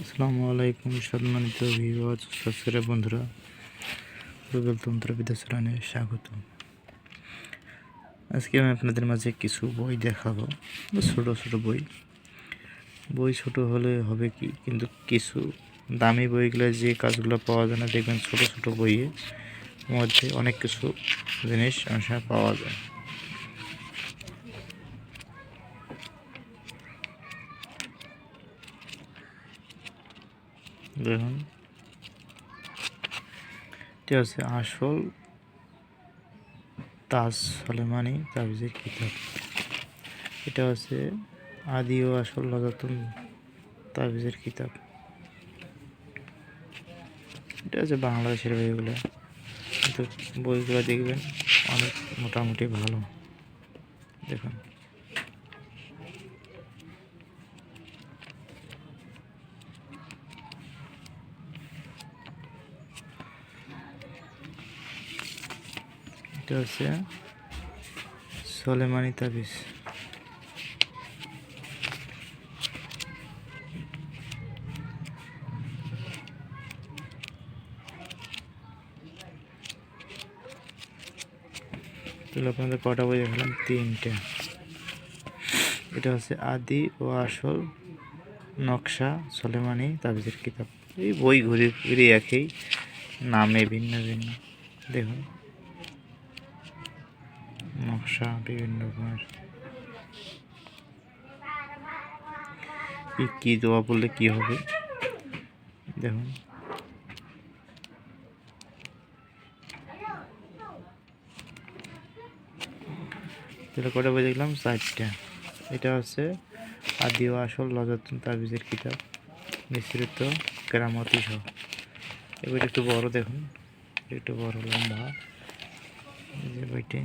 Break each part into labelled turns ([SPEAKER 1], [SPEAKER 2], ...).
[SPEAKER 1] আসসালামু আলাইকুম, সম্মানিত ভিউয়ার্স সাবস্ক্রাইব বন্ধুরা। রুবেল তন্ত্র বিদ্যাচরণে স্বাগত। আজকে আমি আপনাদের মাঝে কিছু বই দেখাবো ছোট ছোট বই। বই ছোট হলে হবে কি, কিন্তু কিছু দামি বইগুলো যে কাজগুলো পাওয়া যায় না, দেখবেন ছোট ছোট বইয়ের মধ্যে অনেক কিছু জিনিস পাওয়া যায়। দেখুন। এটা হচ্ছে আসল তাজ সলেমানি তাবিজের কিতাব। এটা হচ্ছে আদি ও আসল লজাতুন তাবিজের কিতাব। এটা হচ্ছে বাংলাদেশের বইগুলো কিন্তু বইগুলো দেখবেন অনেক মোটামুটি ভালো। দেখুন। এটা হচ্ছে সোলেমানি তাবিজ। তাহলে আপনাদের কটা বই দেখালাম? তিনটে। এটা হচ্ছে আদি ও আসল নকশা সোলেমানি তাবিজের কিতাব। এই বই ঘুরে ফিরে একই, নামে ভিন্ন ভিন্ন। দেখুন। নকশা বিভিন্ন রকমের। কি দেওয়া বললে কি হবে? দেখুন। কটা বই দেখলাম? চারটা। এটা হচ্ছে আদি ও আসল লজাতুন তাবিজের কিতাব মিশ্রিত কেরামতি সহ। এবার একটু বড় দেখুন। একটু বড়, লম্বা। বইটি।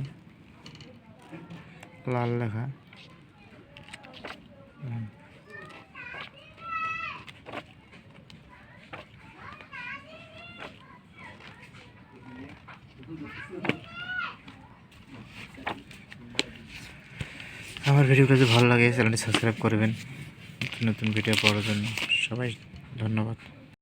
[SPEAKER 1] লাল লেখা। আমার ভিডিও যদি ভালো লাগে চ্যানেলটি সাবস্ক্রাইব করবেন। নতুন নতুন ভিডিও পাওয়ার জন্য। সবাই ধন্যবাদ।